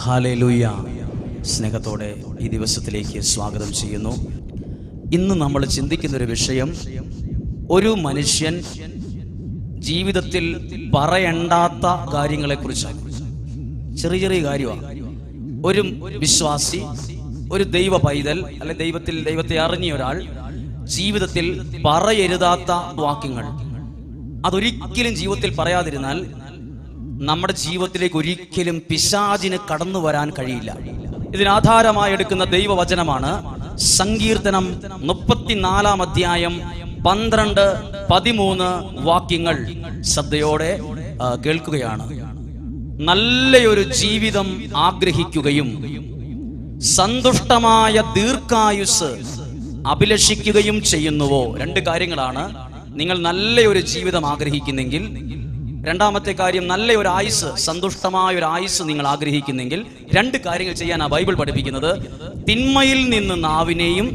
Hallelujah. സ്നേഹത്തോടെ ഈ ദിവസത്തിലേക്ക് സ്വാഗതം ചെയ്യുന്നു. ഇന്ന് നമ്മൾ ചിന്തിക്കുന്ന ഒരു വിഷയം ഒരു മനുഷ്യൻ ജീവിതത്തിൽ പറയണ്ടാത്ത കാര്യങ്ങളെക്കുറിച്ചാണ്. ചെറിയ ചെറിയ കാര്യമാണ്. ഒരു വിശ്വാസി ഒരു ദൈവ പൈതൽ അല്ലെ ദൈവത്തിൽ ദൈവത്തെ അറിഞ്ഞ ഒരാൾ ജീവിതത്തിൽ പറയരുതാത്ത വാക്യങ്ങൾ. അതൊരിക്കലും ജീവിതത്തിൽ പറയാതിരുന്നാൽ നമ്മുടെ ജീവിതത്തിലേക്ക് ഒരിക്കലും പിശാചിന് കടന്നു വരാൻ കഴിയില്ല. ഇതിനാധാരമായി എടുക്കുന്ന ദൈവവചനമാണ് സങ്കീർത്തനം മുപ്പത്തിനാലാം അധ്യായം പന്ത്രണ്ട് പതിമൂന്ന് വാക്യങ്ങൾ. ശ്രദ്ധയോടെ കേൾക്കുകയാണ്. നല്ലയൊരു ജീവിതം ആഗ്രഹിക്കുകയും സന്തുഷ്ടമായ ദീർഘായുസ് അഭിലഷിക്കുകയും ചെയ്യുന്നുവോ? രണ്ട് കാര്യങ്ങളാണ്. നിങ്ങൾ നല്ലയൊരു ജീവിതം ആഗ്രഹിക്കുന്നെങ്കിൽ രണ്ടാമത്തെ കാര്യം നല്ല ഒരു ആയുസ് സന്തുഷ്ടമായ ഒരു ആയുസ് നിങ്ങൾ ആഗ്രഹിക്കുന്നെങ്കിൽ രണ്ട് കാര്യങ്ങൾ ചെയ്യാൻ ആ ബൈബിൾ പഠിപ്പിക്കുന്നത്. തിന്മയിൽ നിന്ന് നാവിനെയും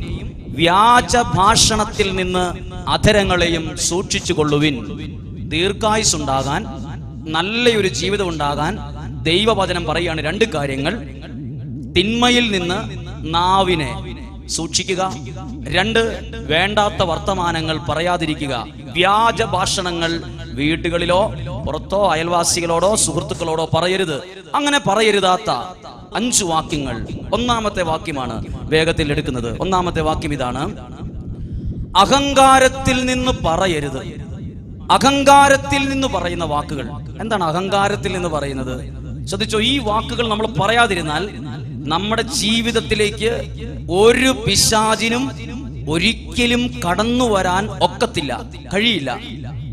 വ്യാജ ഭാഷണത്തിൽ നിന്ന് അധരങ്ങളെയും സൂക്ഷിച്ചു കൊള്ളുവിൻ. ദീർഘായുസ് ഉണ്ടാകാൻ നല്ലൊരു ജീവിതം ഉണ്ടാകാൻ ദൈവവചനം പറയുകയാണ് രണ്ട് കാര്യങ്ങൾ. തിന്മയിൽ നിന്ന് നാവിനെ സൂക്ഷിക്കുക. രണ്ട് വേണ്ടാത്ത വർത്തമാനങ്ങൾ പറയാതിരിക്കുക. വ്യാജ ഭാഷണങ്ങൾ വീട്ടുകളിലോ പുറത്തോ അയൽവാസികളോടോ സുഹൃത്തുക്കളോടോ പറയരുത്. അങ്ങനെ പറയരുതാത്ത അഞ്ചു വാക്യങ്ങൾ. ഒന്നാമത്തെ വാക്യമാണ് വേഗത്തിൽ എടുക്കുന്നത്. ഒന്നാമത്തെ വാക്യം ഇതാണ്. അഹങ്കാരത്തിൽ നിന്ന് പറയരുത്. അഹങ്കാരത്തിൽ നിന്ന് പറയുന്ന വാക്കുകൾ. എന്താണ് അഹങ്കാരത്തിൽ നിന്ന് പറയുന്നത്? ശ്രദ്ധിച്ചോ ഈ വാക്കുകൾ നമ്മൾ പറയാതിരുന്നാൽ നമ്മുടെ ജീവിതത്തിലേക്ക് ഒരു പിശാചിനും ഒരിക്കലും കടന്നു വരാൻ ഒക്കത്തില്ല കഴിയില്ല.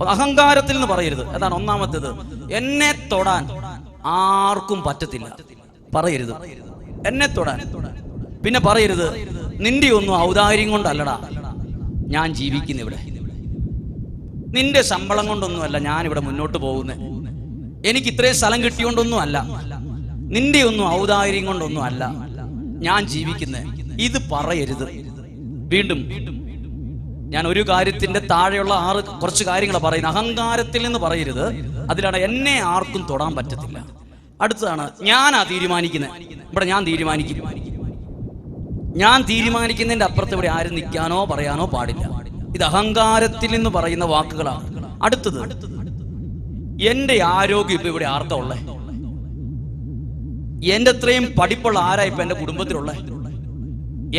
അഹങ്കാരത്തിൽ നിന്ന് പറയരുത്. അതാണ് ഒന്നാമത്തേത്. എന്നെ തൊടാൻ ആർക്കും പറ്റത്തില്ല. പറയരുത്. എന്നെ തൊടാൻ. പിന്നെ പറയരുത് നിന്റെ ഒന്നും ഔദാര്യം കൊണ്ടല്ലടാ. ഞാൻ ജീവിക്കുന്ന ഇവിടെ. നിന്റെ ശമ്പളം കൊണ്ടൊന്നുമല്ല ഞാൻ ഇവിടെ മുന്നോട്ട് പോകുന്നത് എനിക്ക് ഇത്രയും സ്ഥലം കിട്ടിയോണ്ടൊന്നും അല്ല നിന്റെ ഒന്നും ഔദാര്യം കൊണ്ടൊന്നും അല്ല ഞാൻ ജീവിക്കുന്നത് ഇത് പറയരുത്. വീണ്ടും ഞാൻ ഒരു കാര്യത്തിന്റെ താഴെയുള്ള ആറ് കുറച്ച് കാര്യങ്ങൾ പറയുന്നത്. അഹങ്കാരത്തിൽ നിന്ന് പറയരുത്. അതിലാണ് എന്നെ ആർക്കും തൊടാൻ പറ്റത്തില്ല. അടുത്തതാണ് ഞാനാ തീരുമാനിക്കുന്നത് ഇവിടെ ഞാൻ തീരുമാനിക്കും. ഞാൻ തീരുമാനിക്കുന്നതിന്റെ അപ്പുറത്ത് ഇവിടെ ആരും നിൽക്കാനോ പറയാനോ പാടില്ല. ഇത് അഹങ്കാരത്തിൽ നിന്ന് പറയുന്ന വാക്കുകളാണ്. അടുത്തത് എന്റെ ആരോഗ്യം ഇപ്പൊ ഇവിടെ ആർക്കാ എന്റെ അത്രയും പഠിപ്പുള്ള ഇപ്പൊ എന്റെ കുടുംബത്തിലുള്ള?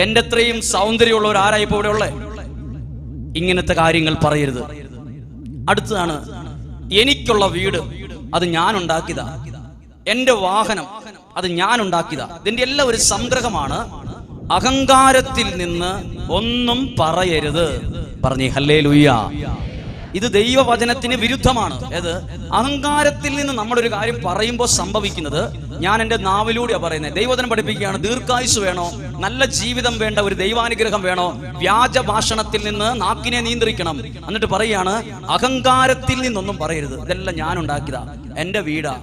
എന്റെ അത്രയും സൗന്ദര്യമുള്ളവർ ഇപ്പൊ ഇവിടെ ഉള്ളേ ഇങ്ങനത്തെ കാര്യങ്ങൾ പറയരുത്. അടുത്തതാണ് എനിക്കുള്ള വീട് അത് ഞാൻ ഉണ്ടാക്കിയതാ എന്റെ വാഹനം അത് ഞാൻ ഉണ്ടാക്കിയതാ ഇതിന്റെ എല്ലാം ഒരു സംഗ്രഹമാണ്. അഹങ്കാരത്തിൽ നിന്ന് ഒന്നും പറയരുത്. പറഞ്ഞേ ഹല്ലേ ലുയ്യ ഇത് ദൈവവചനത്തിന് വിരുദ്ധമാണ്. ഏത്? അഹങ്കാരത്തിൽ നിന്ന് നമ്മളൊരു കാര്യം പറയുമ്പോൾ സംഭവിക്കുന്നത് ഞാൻ എന്റെ നാവിലൂടെയാണ് പറയുന്നത്. ദൈവവചനം പഠിപ്പിക്കുകയാണ് ദീർഘായുസ് വേണോ? നല്ല ജീവിതം വേണ്ട ഒരു ദൈവാനുഗ്രഹം വേണോ? വ്യാജ ഭാഷണത്തിൽ നിന്ന് നാക്കിനെ നിയന്ത്രിക്കണം. എന്നിട്ട് പറയാണ് അഹങ്കാരത്തിൽ നിന്നൊന്നും പറയരുത്. ഇതെല്ലാം ഞാൻ ഉണ്ടാക്കിയതാ. എന്റെ വീടാ.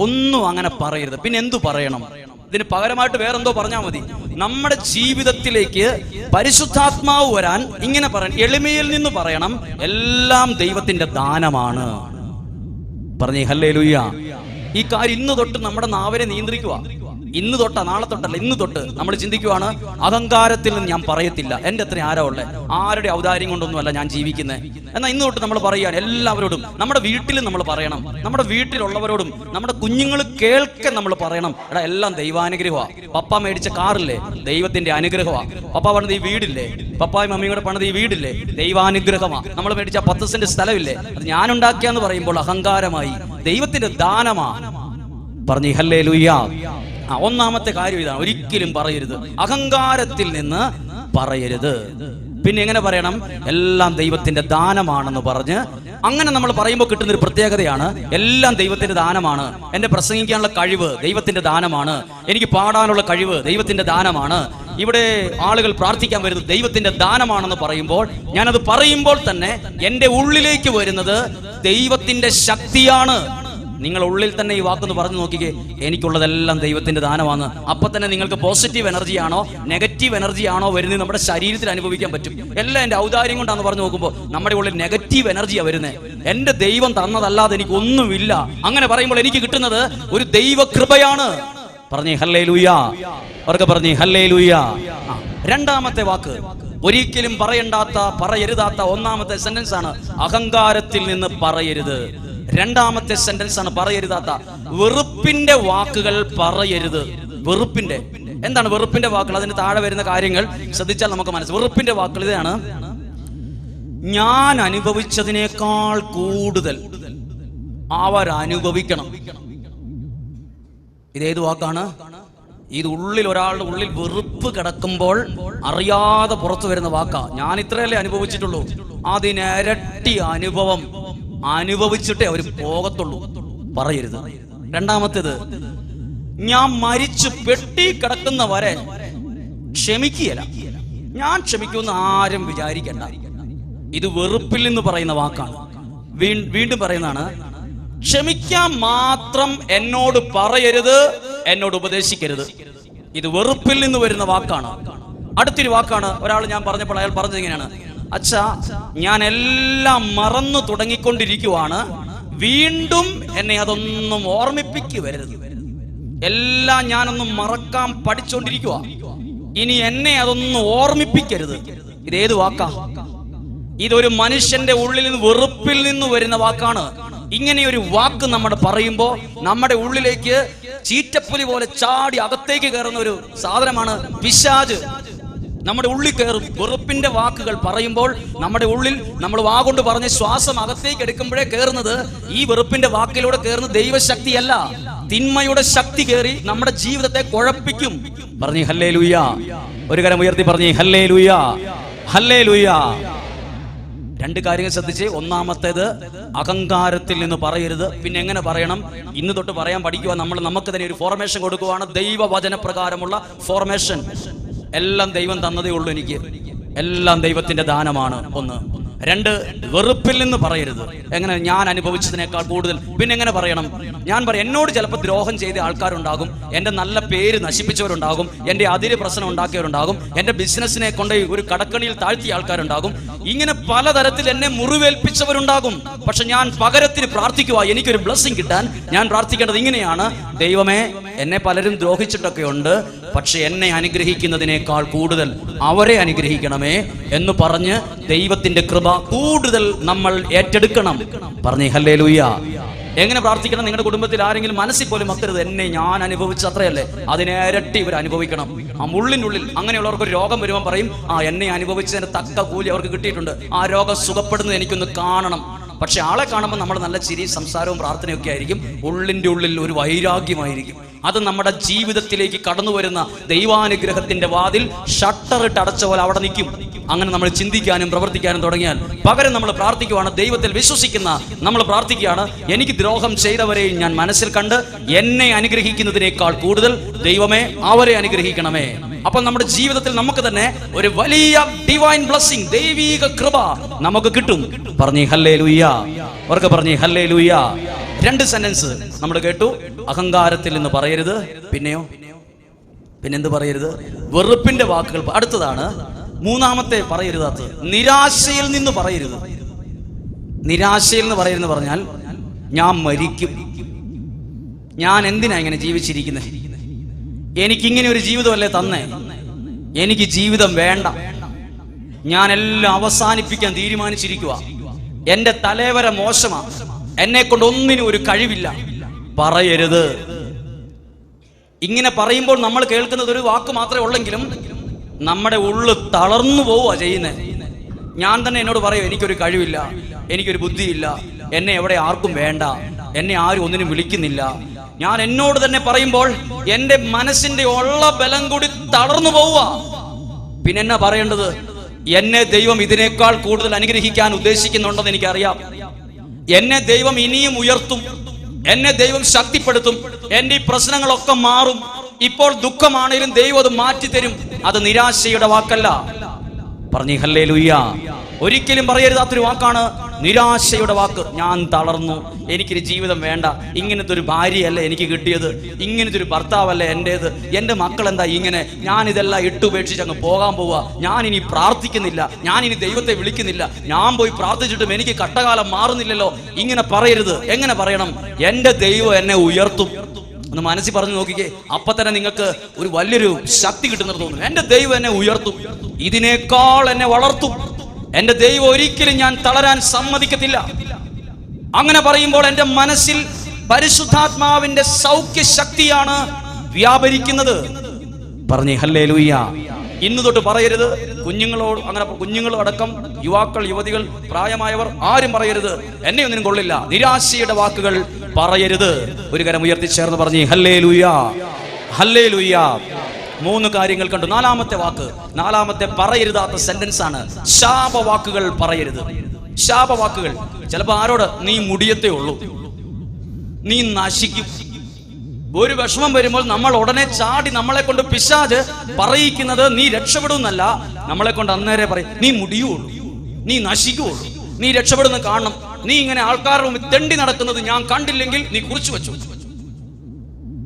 ഒന്നും അങ്ങനെ പറയരുത്. പിന്നെ എന്തു പറയണം? ഇതിന് പകരമായിട്ട് വേറെന്തോ പറഞ്ഞാൽ മതി. നമ്മുടെ ജീവിതത്തിലേക്ക് പരിശുദ്ധാത്മാവ് വരാൻ ഇങ്ങനെ പറയണം എളിമയിൽ നിന്ന് പറയണം എല്ലാം ദൈവത്തിന്റെ ദാനമാണ്. പറഞ്ഞേ ഹല്ലേ ലുയ്യ ഈ കാര്യം ഇന്ന് തൊട്ട് നമ്മുടെ നാവിനെ നിയന്ത്രിക്കുക. ഇന്ന് തൊട്ട നാളെ തൊട്ടല്ല ഇന്ന് തൊട്ട് നമ്മൾ ചിന്തിക്കുവാണ് അഹങ്കാരത്തിൽ നിന്ന് ഞാൻ പറയത്തില്ല. എന്റെ അത്ര ആരാ ഉള്ളത് ആരുടെ ഔദാര്യം കൊണ്ടൊന്നുമല്ല ഞാൻ ജീവിക്കുന്നത് എന്നാൽ ഇന്ന് തൊട്ട് നമ്മൾ പറയുകയാണ് എല്ലാവരോടും നമ്മുടെ വീട്ടിലും നമ്മൾ പറയണം. നമ്മുടെ വീട്ടിലുള്ളവരോടും നമ്മുടെ കുഞ്ഞുങ്ങൾ കേൾക്കെ നമ്മൾ പറയണം. എടാ എല്ലാം ദൈവാനുഗ്രഹമാണ് പപ്പ മേടിച്ച കാറില്ലേ? ദൈവത്തിന്റെ അനുഗ്രഹമാണ് പപ്പ പണിത് ഈ വീടില്ലേ? പപ്പായും മമ്മിയും കൂടെ പണിത് ഈ വീടില്ലേ? ദൈവാനുഗ്രഹമാണ് നമ്മൾ മേടിച്ച പത്ത് സെന്റ് സ്ഥലമില്ലേ? അത് ഞാൻ ഉണ്ടാക്കിയെന്ന് പറയുമ്പോൾ അഹങ്കാരമായി ദൈവത്തിന്റെ ദാനമാണ് പറഞ്ഞു ഹല്ലേ ലുയ്യ ആ ഒന്നാമത്തെ കാര്യം ഇതാണ്. ഒരിക്കലും പറയരുത്. അഹങ്കാരത്തിൽ നിന്ന് പറയരുത്. പിന്നെ എങ്ങനെ പറയണം? എല്ലാം ദൈവത്തിന്റെ ദാനമാണെന്ന് പറഞ്ഞ് അങ്ങനെ നമ്മൾ പറയുമ്പോൾ കിട്ടുന്ന ഒരു പ്രത്യേകതയാണ് എല്ലാം ദൈവത്തിന്റെ ദാനമാണ്. എന്റെ പ്രസംഗിക്കാനുള്ള കഴിവ് ദൈവത്തിന്റെ ദാനമാണ്. എനിക്ക് പാടാനുള്ള കഴിവ് ദൈവത്തിന്റെ ദാനമാണ്. ഇവിടെ ആളുകൾ പ്രാർത്ഥിക്കാൻ വരുന്നത് ദൈവത്തിന്റെ ദാനമാണെന്ന് പറയുമ്പോൾ ഞാനത് പറയുമ്പോൾ തന്നെ എന്റെ ഉള്ളിലേക്ക് വരുന്നത് ദൈവത്തിന്റെ ശക്തിയാണ്. നിങ്ങൾ ഉള്ളിൽ തന്നെ ഈ വാക്കൊന്ന് പറഞ്ഞു നോക്കിക്കേ. എനിക്കുള്ളതെല്ലാം ദൈവത്തിന്റെ ദാനമാണ്. അപ്പൊ തന്നെ നിങ്ങൾക്ക് പോസിറ്റീവ് എനർജി ആണോ നെഗറ്റീവ് എനർജി ആണോ വരുന്നത് നമ്മുടെ ശരീരത്തിൽ അനുഭവിക്കാൻ പറ്റും. എല്ലാം എന്റെ ഔദാര്യം കൊണ്ടാന്ന് പറഞ്ഞു നോക്കുമ്പോൾ നമ്മുടെ ഉള്ളിൽ നെഗറ്റീവ് എനർജിയാണ് വരുന്നത് എന്റെ ദൈവം തന്നതല്ലാതെ എനിക്ക് ഒന്നുമില്ല അങ്ങനെ പറയുമ്പോൾ എനിക്ക് കിട്ടുന്നത് ഒരു ദൈവ കൃപയാണ് പറഞ്ഞേ ഹല്ലേ ലൂയാ അവർക്ക് പറഞ്ഞേ ഹല്ലേ ലൂയാ രണ്ടാമത്തെ വാക്ക്. ഒരിക്കലും പറയണ്ടാത്ത പറയരുതാത്ത ഒന്നാമത്തെ സെന്റൻസ് ആണ്. അഹങ്കാരത്തിൽ നിന്ന് പറയരുത്. രണ്ടാമത്തെ സെന്റൻസ് ആണ് പറയരുതാത്ത വെറുപ്പിന്റെ വാക്കുകൾ പറയരുത്. വെറുപ്പിന്റെ. എന്താണ് വെറുപ്പിന്റെ വാക്കുകൾ? അതിന് താഴെ വരുന്ന കാര്യങ്ങൾ ശ്രദ്ധിച്ചാൽ നമുക്ക് മനസ്സിലാവും വെറുപ്പിന്റെ വാക്കുകൾ ഇതാണ്. ഞാൻ അനുഭവിച്ചതിനേക്കാൾ കൂടുതൽ അവരനുഭവിക്കണം ഇതേത് വാക്കാണ്? ഇത് ഉള്ളിൽ ഒരാളുടെ ഉള്ളിൽ വെറുപ്പ് കിടക്കുമ്പോൾ അറിയാതെ പുറത്തു വരുന്ന വാക്കാ. ഞാൻ ഇത്രയല്ലേ അനുഭവിച്ചിട്ടുള്ളൂ. അതിനിരട്ടി അനുഭവം. അനുഭവിച്ചിട്ടേ അവർ പോകത്തുള്ളൂ. പറയരുത്. രണ്ടാമത്തേത് ഞാൻ മരിച്ചു പെട്ടി കിടക്കുന്ന വരെ ക്ഷമിക്കുകയല്ല. ഞാൻ ക്ഷമിക്കുമെന്ന് ആരും വിചാരിക്കണ്ട. ഇത് വെറുപ്പിൽ നിന്ന് പറയുന്ന വാക്കാണ്. വീണ്ടും പറയുന്നതാണ് ക്ഷമിക്കാൻ മാത്രം എന്നോട് പറയരുത് എന്നോട് ഉപദേശിക്കരുത്. ഇത് വെറുപ്പിൽ നിന്ന് വരുന്ന വാക്കാണ്. അടുത്തൊരു വാക്കാണ് ഒരാൾ ഞാൻ പറഞ്ഞപ്പോൾ അയാൾ പറഞ്ഞത് ഇങ്ങനെയാണ്. അച്ഛാ ഞാൻ എല്ലാം മറന്നു തുടങ്ങിക്കൊണ്ടിരിക്കുവാണ്. വീണ്ടും എന്നെ അതൊന്നും ഓർമ്മിപ്പിക്കു വരരുത് എല്ലാം ഞാനൊന്നും മറക്കാൻ പഠിച്ചുകൊണ്ടിരിക്കുക ഇനി എന്നെ അതൊന്നും ഓർമ്മിപ്പിക്കരുത്. ഇതേത് വാക്കാ? ഇതൊരു മനുഷ്യന്റെ ഉള്ളിൽ നിന്ന് വെറുപ്പിൽ നിന്ന് വരുന്ന വാക്കാണ്. ഇങ്ങനെ ഒരു വാക്ക് നമ്മൾ പറയുമ്പോൾ നമ്മുടെ ഉള്ളിലേക്ക് ചീറ്റപ്പുലി പോലെ ചാടി അകത്തേക്ക് കയറുന്ന ഒരു സാധനമാണ് പിശാജ്. നമ്മുടെ ഉള്ളിൽ കയറും. വെറുപ്പിന്റെ വാക്കുകൾ പറയുമ്പോൾ നമ്മുടെ ഉള്ളിൽ നമ്മൾ വാ കൊണ്ട് പറഞ്ഞ ശ്വാസം അകത്തേക്ക് എടുക്കുമ്പോഴേ കയറുന്നത് ഈ വെറുപ്പിന്റെ വാക്കിലൂടെ കയറുന്ന ദൈവശക്തിയല്ല. തിന്മയുടെ ശക്തി കയറി നമ്മുടെ ജീവിതത്തെ കുഴപ്പിക്കും. പറഞ്ഞു ഹല്ലേ ലൂയ ഒരു കരം ഉയർത്തി പറഞ്ഞു ഹല്ലേ ലൂയ ഹല്ലേ ലൂയ രണ്ട് കാര്യങ്ങൾ ശ്രദ്ധിച്ച്. ഒന്നാമത്തേത് അഹങ്കാരത്തിൽ നിന്ന് പറയരുത്. പിന്നെ എങ്ങനെ പറയണം? ഇന്ന് തൊട്ട് പറയാൻ പഠിക്കുക നമ്മൾ നമുക്ക് തന്നെ ഒരു ഫോർമേഷൻ കൊടുക്കുവാണ് ദൈവവചന പ്രകാരമുള്ള ഫോർമേഷൻ എല്ലാം ദൈവം തന്നതേ ഉള്ളൂ എനിക്ക്. എല്ലാം ദൈവത്തിന്റെ ദാനമാണ് ഒന്ന്. രണ്ട് വെറുപ്പിൽ നിന്ന് പറയരുത്. എങ്ങനെ? ഞാൻ അനുഭവിച്ചതിനേക്കാൾ കൂടുതൽ. പിന്നെ എങ്ങനെ പറയണം? ഞാൻ പറയും എന്നോട് ചിലപ്പോൾ ദ്രോഹം ചെയ്ത ആൾക്കാരുണ്ടാകും. എന്റെ നല്ല പേര് നശിപ്പിച്ചവരുണ്ടാകും. എന്റെ അതിര് പ്രശ്നം ഉണ്ടാക്കിയവരുണ്ടാകും. എന്റെ ബിസിനസ്സിനെ കൊണ്ട് ഒരു കടക്കണിയിൽ താഴ്ത്തിയ ആൾക്കാരുണ്ടാകും. ഇങ്ങനെ പലതരത്തിൽ എന്നെ മുറിവേൽപ്പിച്ചവരുണ്ടാകും. പക്ഷെ ഞാൻ പകരത്തിന് പ്രാർത്ഥിക്കുക എനിക്കൊരു ബ്ലെസ്സിങ് കിട്ടാൻ ഞാൻ പ്രാർത്ഥിക്കേണ്ടത് ഇങ്ങനെയാണ്. ദൈവമേ എന്നെ പലരും ദ്രോഹിച്ചിട്ടൊക്കെ ഉണ്ട് പക്ഷെ എന്നെ അനുഗ്രഹിക്കുന്നതിനേക്കാൾ കൂടുതൽ അവരെ അനുഗ്രഹിക്കണമേ എന്ന് പറഞ്ഞ് ദൈവത്തിന്റെ കൃപ കൂടുതൽ നമ്മൾ ഏറ്റെടുക്കണം. പറഞ്ഞേ ഹല്ലേ എങ്ങനെ പ്രാർത്ഥിക്കണം? നിങ്ങളുടെ കുടുംബത്തിൽ ആരെങ്കിലും മനസ്സിൽ പോലും അത്തരുത് എന്നെ ഞാൻ അനുഭവിച്ച അത്രയല്ലേ? അതിനിരട്ടി ഇവർ അനുഭവിക്കണം. ആ മുള്ളിനുള്ളിൽ അങ്ങനെയുള്ളവർക്ക് ഒരു രോഗം വരുമ്പോൾ പറയും ആ എന്നെ അനുഭവിച്ചതിന് തക്ക കൂലി അവർക്ക് കിട്ടിയിട്ടുണ്ട്. ആ രോഗം സുഖപ്പെടുന്നത് എനിക്കൊന്ന് കാണണം. പക്ഷെ ആളെ കാണുമ്പോൾ നമ്മൾ നല്ല ചിരി സംസാരവും പ്രാർത്ഥനയൊക്കെ ആയിരിക്കും. ഉള്ളിന്റെ ഉള്ളിൽ ഒരു വൈരാഗ്യമായിരിക്കും. അത് നമ്മുടെ ജീവിതത്തിലേക്ക് കടന്നു വരുന്ന ദൈവാനുഗ്രഹത്തിന്റെ വാതിൽ ഷട്ടർ ഇട്ട് അടച്ച പോലെ അവിടെ നിൽക്കും. അങ്ങനെ നമ്മൾ ചിന്തിക്കാനും പ്രവർത്തിക്കാനും തുടങ്ങിയാൽ പകരം നമ്മൾ പ്രാർത്ഥിക്കുവാണ്. ദൈവത്തിൽ വിശ്വസിക്കുന്ന നമ്മൾ പ്രാർത്ഥിക്കുകയാണ്. എനിക്ക് ദ്രോഹം ചെയ്തവരെയും ഞാൻ മനസ്സിൽ കണ്ട് എന്നെ അനുഗ്രഹിക്കുന്നതിനേക്കാൾ കൂടുതൽ ദൈവമേ അവരെ അനുഗ്രഹിക്കണമേ. അപ്പോൾ നമ്മുടെ ജീവിതത്തിൽ നമുക്ക് തന്നെ ഒരു വലിയ ഡിവൈൻ ബ്ലസ്സിംഗ് ദൈവീക കൃപ നമുക്ക് കിട്ടും. പറഞ്ഞേ ഹല്ലേ ലൂയ്യ അവർക്ക് പറഞ്ഞേ ഹല്ലേ ലൂയ്യ രണ്ട് സെന്റൻസ് നമ്മൾ കേട്ടു. അഹങ്കാരത്തിൽ നിന്ന് പറയരുത്. പിന്നെയോ? പിന്നെന്ത് പറയരുത്? വെറുപ്പിന്റെ വാക്കുകൾ അടുത്തതാണ്. മൂന്നാമത്തെ പറയരുതാത്തത് നിരാശയിൽ നിന്ന് പറയരുത്. നിരാശയിൽ നിന്ന് പറയരുതെന്ന് പറഞ്ഞാൽ ഞാൻ മരിക്കും. ഞാൻ എന്തിനാ ഇങ്ങനെ ജീവിച്ചിരിക്കുന്നത് എനിക്കിങ്ങനെ ഒരു ജീവിതമല്ലേ തന്നേ? എനിക്ക് ജീവിതം വേണ്ട. ഞാൻ എല്ലാം അവസാനിപ്പിക്കാൻ തീരുമാനിച്ചിരിക്കുക എന്റെ തലേവര മോശമാ. എന്നെ കൊണ്ട് ഒന്നിനും ഒരു കഴിവില്ല. പറയരുത്. ഇങ്ങനെ പറയുമ്പോൾ നമ്മൾ കേൾക്കുന്നത് ഒരു വാക്ക് മാത്രമേ ഉള്ളെങ്കിലും നമ്മുടെ ഉള്ളു തളർന്നു പോവുക ചെയ്യുന്നത് ഞാൻ തന്നെ എന്നോട് പറയും എനിക്കൊരു കഴിവില്ല എനിക്കൊരു ബുദ്ധിയില്ല എന്നെ എവിടെ ആർക്കും വേണ്ട എന്നെ ആരും ഒന്നിനും വിളിക്കുന്നില്ല. ഞാൻ എന്നോട് തന്നെ പറയുമ്പോൾ എന്റെ മനസ്സിന്റെ ഉള്ള ബലം കൂടി തളർന്നു പോവുക പിന്നെ എന്നാ പറയേണ്ടത്? എന്നെ ദൈവം ഇതിനേക്കാൾ കൂടുതൽ അനുഗ്രഹിക്കാൻ ഉദ്ദേശിക്കുന്നുണ്ടെന്ന് എനിക്കറിയാം. എന്നെ ദൈവം ഇനിയും ഉയർത്തും. എന്നെ ദൈവം ശക്തിപ്പെടുത്തും. എന്റെ ഈ പ്രശ്നങ്ങളൊക്കെ മാറും. ഇപ്പോൾ ദുഃഖമാണെങ്കിലും ദൈവം അത് മാറ്റി തരും അത് നിരാശയുടെ വാക്കല്ല. പറഞ്ഞു ഹല്ലേ ലുയ്യ ഒരിക്കലും പറയരുതാത്തൊരു വാക്കാണ് നിരാശയുടെ വാക്ക് ഞാൻ തളർന്നു. എനിക്കൊരു ജീവിതം വേണ്ട. ഇങ്ങനത്തെ ഒരു ഭാര്യയല്ല എനിക്ക് കിട്ടിയത്. ഇങ്ങനത്തെ ഒരു ഭർത്താവല്ല എന്റേത് എന്റെ മക്കൾ എന്താ ഇങ്ങനെ? ഞാൻ ഇതെല്ലാം ഇട്ടുപേക്ഷിച്ച് അങ്ങ് പോകാൻ പോവുക ഞാൻ ഇനി പ്രാർത്ഥിക്കുന്നില്ല. ഞാൻ ഇനി ദൈവത്തെ വിളിക്കുന്നില്ല. ഞാൻ പോയി പ്രാർത്ഥിച്ചിട്ടും എനിക്ക് കട്ടകാലം മാറുന്നില്ലല്ലോ. ഇങ്ങനെ പറയരുത്. എങ്ങനെ പറയണം? എന്റെ ദൈവം എന്നെ ഉയർത്തും. ഒന്ന് മനസ്സിൽ പറഞ്ഞു നോക്കിക്കേ. അപ്പൊ തന്നെ നിങ്ങൾക്ക് ഒരു വലിയൊരു ശക്തി കിട്ടുന്നത് തോന്നുന്നു എന്റെ ദൈവം എന്നെ ഉയർത്തും. ഇതിനേക്കാൾ എന്നെ വളർത്തും. എന്റെ ദൈവം ഒരിക്കലും ഞാൻ തളരാൻ സമ്മതിക്കത്തില്ല. അങ്ങനെ പറയുമ്പോൾ എന്റെ മനസ്സിൽ പരിശുദ്ധാത്മാവിന്റെ സൗഖ്യ ശക്തിയാണ് വ്യാപരിക്കുന്നത്. പറഞ്ഞേ ഹല്ലേ ലൂയ്യ ഇന്ന് തൊട്ട് പറയരുത്. കുഞ്ഞുങ്ങളോട് അങ്ങനെ കുഞ്ഞുങ്ങളും അടക്കം യുവാക്കൾ യുവതികൾ പ്രായമായവർ ആരും പറയരുത്. എന്നെ ഒന്നിനും കൊള്ളില്ല. നിരാശയുടെ വാക്കുകൾ പറയരുത്. ഒരു കരം ഉയർത്തി ചേർന്ന് പറഞ്ഞേ ഹല്ലേ ലൂയ്യ ഹല്ലേ ലൂയ്യ മൂന്ന് കാര്യങ്ങൾ കണ്ടു. നാലാമത്തെ വാക്ക് നാലാമത്തെ പറയരുതാത്ത സെന്റൻസ് ആണ്. ശാപവാക്കുകൾ പറയരുത്. ശാപവാക്കുകൾ. ചിലപ്പോ ആരോട്? നീ മുടിയത്തേ ഉള്ളൂ. നീ നശിക്കും. ഒരു വിഷമം വരുമ്പോൾ നമ്മൾ ഉടനെ ചാടി നമ്മളെ കൊണ്ട് പിശാജ് പറയിക്കുന്നത് നീ രക്ഷപ്പെടുന്നല്ല നമ്മളെ കൊണ്ട് അന്നേരെ പറയും നീ മുടിയുള്ളൂ നീ നശിക്കുള്ളൂ നീ രക്ഷപ്പെടുന്ന കാണണം. നീ ഇങ്ങനെ ആൾക്കാരുടെ തെണ്ടി നടക്കുന്നത് ഞാൻ കണ്ടില്ലെങ്കിൽ നീ കുറിച്ചു വെച്ചു.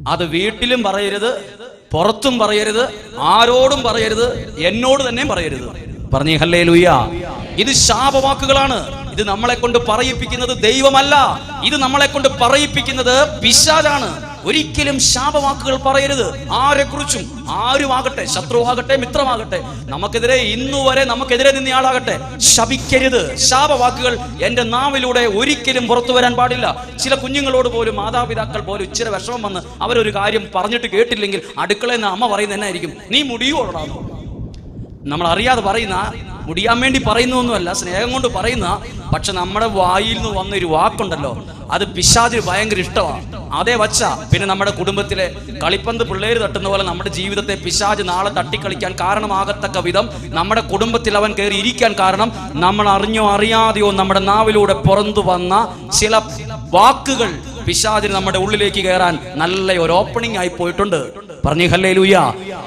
അത് വീട്ടിലും പറയരുത്. പുറത്തും പറയരുത് ആരോടും പറയരുത് എന്നോട് തന്നെ പറയരുത്. പറഞ്ഞേ ഹല്ലേ ലുയ്യ ഇത് ശാപവാക്കുകളാണ്. ഇത് നമ്മളെ കൊണ്ട് പറയിപ്പിക്കുന്നത് ദൈവമല്ല. ഇത് നമ്മളെ കൊണ്ട് പറയിപ്പിക്കുന്നത് പിശാലാണ് ഒരിക്കലും ശാപവാക്കുകൾ പറയരുത്. ആരെക്കുറിച്ചും ആരുമാകട്ടെ ശത്രുവാകട്ടെ മിത്രമാകട്ടെ നമുക്കെതിരെ ഇന്നുവരെ നമുക്കെതിരെ നിന്നയാളാകട്ടെ ശപിക്കരുത്. ശാപവാക്കുകൾ എന്റെ നാവിലൂടെ ഒരിക്കലും പുറത്തു വരാൻ പാടില്ല. ചില കുഞ്ഞുങ്ങളോട് പോലും മാതാപിതാക്കൾ പോലും ഇച്ചിരി വിഷമം വന്ന് അവരൊരു കാര്യം പറഞ്ഞിട്ട് കേട്ടില്ലെങ്കിൽ അടുക്കളയിൽ നിന്ന് അമ്മ പറയുന്നത് എന്നായിരിക്കും. നീ മുടിയോടാണോ നമ്മൾ അറിയാതെ പറയുന്ന മുടിയാൻ വേണ്ടി പറയുന്നൊന്നുമല്ല സ്നേഹം കൊണ്ട് പറയുന്ന പക്ഷെ നമ്മുടെ വായിൽ നിന്ന് വന്നൊരു വാക്കുണ്ടല്ലോ അത് പിശാചിന് ഭയങ്കര ഇഷ്ടമാണ്. അതേ വച്ച പിന്നെ നമ്മുടെ കുടുംബത്തിലെ കളിപ്പന്ത് പിള്ളേര് തട്ടുന്ന പോലെ നമ്മുടെ ജീവിതത്തെ പിശാജ് നാളെ തട്ടിക്കളിക്കാൻ കാരണമാകത്തക്ക വിധം നമ്മുടെ കുടുംബത്തിൽ അവൻ കയറി ഇരിക്കാൻ കാരണം നമ്മൾ അറിഞ്ഞോ അറിയാതെയോ നമ്മുടെ നാവിലൂടെ പുറത്തു വന്ന ചില വാക്കുകൾ പിശാചിന് നമ്മുടെ ഉള്ളിലേക്ക് കയറാൻ നല്ല ഒരു ഓപ്പണിംഗ് ആയി പോയിട്ടുണ്ട്. പറഞ്ഞു ഹല്ലേ ലൂയ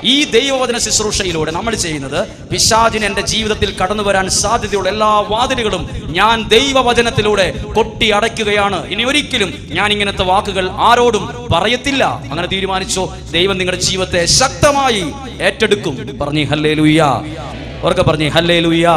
ഈ ദൈവവചന ശുശ്രൂഷയിലൂടെ നമ്മൾ ചെയ്യുന്നത് പിശാചിന് എന്റെ ജീവിതത്തിൽ കടന്നു വരാൻ സാധ്യതയുള്ള എല്ലാ വാതിലുകളും ഞാൻ ദൈവവചനത്തിലൂടെ കൊട്ടി അടയ്ക്കുകയാണ്. ഇനി ഒരിക്കലും ഞാൻ ഇങ്ങനത്തെ വാക്കുകൾ ആരോടും പറയത്തില്ല. അങ്ങനെ തീരുമാനിച്ചോ. ദൈവം നിങ്ങളുടെ ജീവിതത്തെ ശക്തമായി ഏറ്റെടുക്കും. പറഞ്ഞു ഹല്ലേ ലൂയ ഉറക്കെ പറഞ്ഞു ഹല്ലേ ലൂയ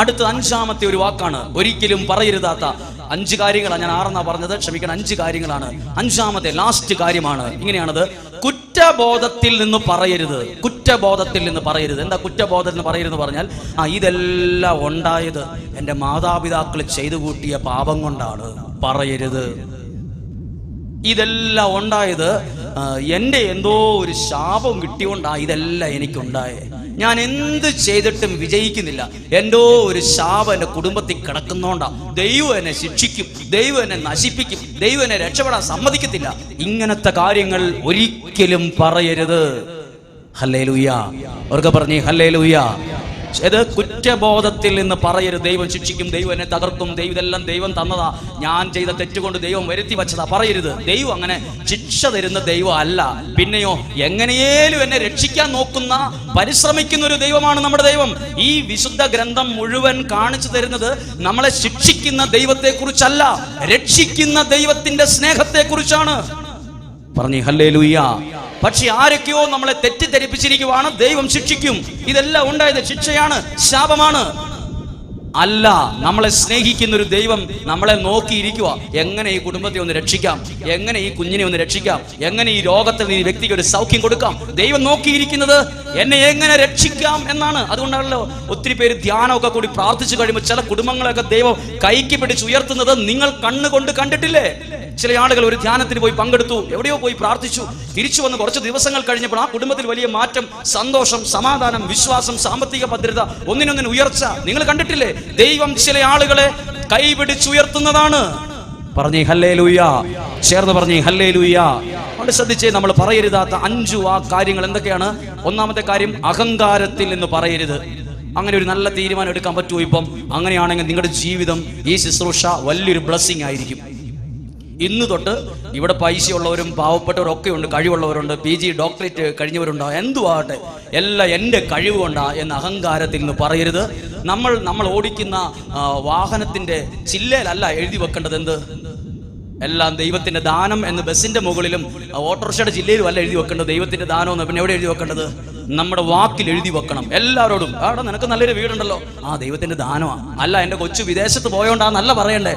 അടുത്ത അഞ്ചാമത്തെ ഒരു വാക്കാണ് ഒരിക്കലും പറയരുതാത്ത അഞ്ച് കാര്യങ്ങളാണ് ഞാൻ ആറെന്നാ പറഞ്ഞത്. ക്ഷമിക്കണം അഞ്ച് കാര്യങ്ങളാണ്. അഞ്ചാമത്തെ ലാസ്റ്റ് കാര്യമാണ്. ഇങ്ങനെയാണത്. കുറ്റബോധത്തിൽ നിന്ന് പറയരുത്. കുറ്റബോധത്തിൽ നിന്ന് പറയരുത്. എന്താ കുറ്റബോധത്തിൽ നിന്ന് പറയരുത് പറഞ്ഞാൽ ആ ഇതെല്ലാം ഉണ്ടായത് എന്റെ മാതാപിതാക്കൾ ചെയ്തു കൂട്ടിയ പാപം കൊണ്ടാണ്. പറയരുത്. ഇതെല്ലാം ഉണ്ടായത് എന്റെ എന്തോ ഒരു ശാപം കിട്ടിയോണ്ടാ ഇതെല്ലാം എനിക്കുണ്ടായേ. ഞാൻ എന്ത് ചെയ്തിട്ടും വിജയിക്കുന്നില്ല. എന്തോ ഒരു ശാപ എന്റെ കുടുംബത്തിൽ കിടക്കുന്നോണ്ടാ. ദൈവം എന്നെ ശിക്ഷിക്കും ദൈവം എന്നെ നശിപ്പിക്കും ദൈവം എന്നെ രക്ഷപ്പെടാൻ സമ്മതിക്കത്തില്ല. ഇങ്ങനത്തെ കാര്യങ്ങൾ ഒരിക്കലും പറയരുത്. ഹല്ലേ ലൂയ അവർക്ക് പറഞ്ഞേ ഹല്ലേ ലൂയ ഇത് കുറ്റബോധത്തിൽ നിന്ന് പറയരുത്. ദൈവം ശിക്ഷിക്കും ദൈവം എന്നെ തകർക്കും ദൈവം ഇതെല്ലാം ദൈവം തന്നതാ. ഞാൻ ചെയ്ത തെറ്റുകൊണ്ട് ദൈവം വരുത്തി വച്ചതാ. പറയരുത്. ദൈവം അങ്ങനെ ശിക്ഷ തരുന്ന ദൈവം അല്ല. പിന്നെയോ എങ്ങനെയേലും എന്നെ രക്ഷിക്കാൻ നോക്കുന്ന പരിശ്രമിക്കുന്ന ഒരു ദൈവമാണ് നമ്മുടെ ദൈവം. ഈ വിശുദ്ധ ഗ്രന്ഥം മുഴുവൻ കാണിച്ചു തരുന്നത് നമ്മളെ ശിക്ഷിക്കുന്ന ദൈവത്തെ കുറിച്ചല്ല രക്ഷിക്കുന്ന ദൈവത്തിന്റെ സ്നേഹത്തെ കുറിച്ചാണ് പറഞ്ഞു ഹല്ലേ ലൂയ്യ പക്ഷെ ആരൊക്കെയോ നമ്മളെ തെറ്റിദ്ധരിപ്പിച്ചിരിക്കുവാണ് ദൈവം ശിക്ഷിക്കും. ഇതെല്ലാം ഉണ്ടായത് ശിക്ഷയാണ് ശാപമാണ്. അല്ല നമ്മളെ സ്നേഹിക്കുന്ന ഒരു ദൈവം നമ്മളെ നോക്കിയിരിക്കുക എങ്ങനെ ഈ കുടുംബത്തെ ഒന്ന് രക്ഷിക്കാം? എങ്ങനെ ഈ കുഞ്ഞിനെ ഒന്ന് രക്ഷിക്കാം? എങ്ങനെ ഈ രോഗത്തിൽ ഈ വ്യക്തിക്ക് ഒരു സൗഖ്യം കൊടുക്കാം? ദൈവം നോക്കിയിരിക്കുന്നത് എന്നെ എങ്ങനെ രക്ഷിക്കാം എന്നാണ്. അതുകൊണ്ടാണല്ലോ ഒത്തിരി പേര് ധ്യാനമൊക്കെ കൂടി പ്രാർത്ഥിച്ചു കഴിയുമ്പോൾ ചില കുടുംബങ്ങളൊക്കെ ദൈവം കൈക്ക് പിടിച്ച് ഉയർത്തുന്നത് നിങ്ങൾ കണ്ണുകൊണ്ട് കണ്ടിട്ടില്ലേ? ചില ആളുകൾ ഒരു ധ്യാനത്തിന് പോയി പങ്കെടുത്തു എവിടെയോ പോയി പ്രാർത്ഥിച്ചു തിരിച്ചു വന്ന് കുറച്ച് ദിവസങ്ങൾ കഴിഞ്ഞപ്പോൾ ആ കുടുംബത്തിൽ വലിയ മാറ്റം സന്തോഷം സമാധാനം വിശ്വാസം സാമ്പത്തിക ഭദ്രത ഒന്നിനൊന്നിന് ഉയർച്ച. നിങ്ങൾ കണ്ടിട്ടില്ലേ? ദൈവം ചില ആളുകളെ കൈപിടിച്ചുയർത്തുന്നതാണ്. പറഞ്ഞേ ഹല്ലേ ലൂയ ചേർന്ന് പറഞ്ഞേ ഹല്ലേ ലൂയ ശ്രദ്ധിച്ചേ നമ്മൾ പറയരുതാത്ത അഞ്ചു ആ കാര്യങ്ങൾ എന്തൊക്കെയാണ്? ഒന്നാമത്തെ കാര്യം അഹങ്കാരത്തിൽ നിന്ന് പറയരുത്. അങ്ങനെ ഒരു നല്ല തീരുമാനം എടുക്കാൻ പറ്റുമോ ഇപ്പം? അങ്ങനെയാണെങ്കിൽ നിങ്ങളുടെ ജീവിതം ഈ ശുശ്രൂഷ വലിയൊരു ബ്ലെസ്സിങ് ആയിരിക്കും. ഇന്ന് തൊട്ട് ഇവിടെ പൈസയുള്ളവരും പാവപ്പെട്ടവരും ഒക്കെ ഉണ്ട് കഴിവുള്ളവരുണ്ട്. പി ജി ഡോക്ടറേറ്റ് കഴിഞ്ഞവരുണ്ടോ? എന്തുവാകട്ടെ. എല്ലാം എന്റെ കഴിവ് കൊണ്ടാ എന്ന അഹങ്കാരത്തിൽ നിന്ന് പറയരുത്. നമ്മൾ നമ്മൾ ഓടിക്കുന്ന വാഹനത്തിന്റെ ചില്ലയിലല്ല എഴുതി വെക്കേണ്ടത് എന്ത്? എല്ലാം ദൈവത്തിന്റെ ദാനം എന്ന് ബസ്സിന്റെ മുകളിലും ഓട്ടോറിക്ഷയുടെ ജില്ലയിലും അല്ല എഴുതി വെക്കേണ്ടത്. ദൈവത്തിന്റെ ദാനം എന്ന് പിന്നെ എവിടെ എഴുതി വെക്കേണ്ടത്? നമ്മുടെ വാക്കിൽ എഴുതി വെക്കണം. എല്ലാവരോടും ആടാ നിനക്ക് നല്ലൊരു വീടുണ്ടല്ലോ. ആ ദൈവത്തിന്റെ ദാനമാണ് അല്ല എന്റെ കൊച്ചു വിദേശത്ത് പോയോണ്ടാന്നല്ല പറയണ്ടേ.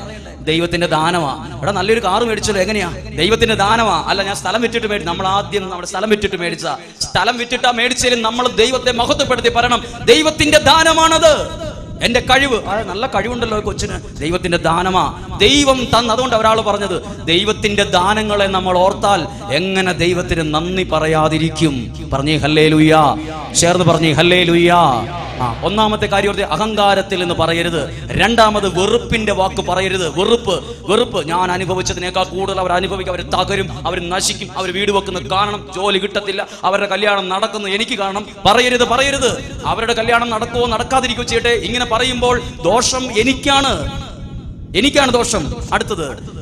ദൈവത്തിന്റെ ദാനമാ. ഇവിടെ നല്ലൊരു കാറ് മേടിച്ചല്ലോ എങ്ങനെയാ? ദൈവത്തിന്റെ ദാനമാ. അല്ല ഞാൻ സ്ഥലം വിറ്റിട്ട് മേടിച്ചു നമ്മൾ ആദ്യം നമ്മുടെ സ്ഥലം വിറ്റിട്ട് മേടിച്ച സ്ഥലം വിറ്റിട്ടാ മേടിച്ചാലും നമ്മൾ ദൈവത്തെ മഹത്വപ്പെടുത്തി പറയണം. ദൈവത്തിന്റെ ദാനമാണത്. എന്റെ കഴിവ്. നല്ല കഴിവുണ്ടല്ലോ കൊച്ചിന്. ദൈവത്തിന്റെ ദാനമാ. ദൈവം തന്ന അതുകൊണ്ട് ഒരാൾ പറഞ്ഞത് ദൈവത്തിന്റെ ദാനങ്ങളെ നമ്മൾ ഓർത്താൽ എങ്ങനെ ദൈവത്തിന് നന്ദി പറയാതിരിക്കും? പറഞ്ഞേ ഹല്ലേ ലുയ്യ ചേർന്ന് പറഞ്ഞേ ഹല്ലേ ലുയ്യ ഒന്നാമത്തെ കാര്യം അഹങ്കാരത്തിൽ എന്ന് പറയരുത്. രണ്ടാമത് വെറുപ്പിന്റെ വാക്ക് പറയരുത്. വെറുപ്പ് വെറുപ്പ്. ഞാൻ അനുഭവിച്ചതിനേക്കാൾ കൂടുതൽ അവർ അനുഭവിക്കും അവർ തകരും അവർ നശിക്കും അവർ വീട് വെക്കുന്ന കാണണം ജോലി കിട്ടത്തില്ല അവരുടെ കല്യാണം നടക്കുന്നു എനിക്ക് കാണണം. പറയരുത് പറയരുത്. അവരുടെ കല്യാണം നടക്കുമോ നടക്കാതിരിക്കുകയോ ചെയ്യട്ടെ. ഇങ്ങനെ പറയുമ്പോൾ ദോഷം എനിക്കാണ്. എനിക്കാണ് ദോഷം. അടുത്തത്.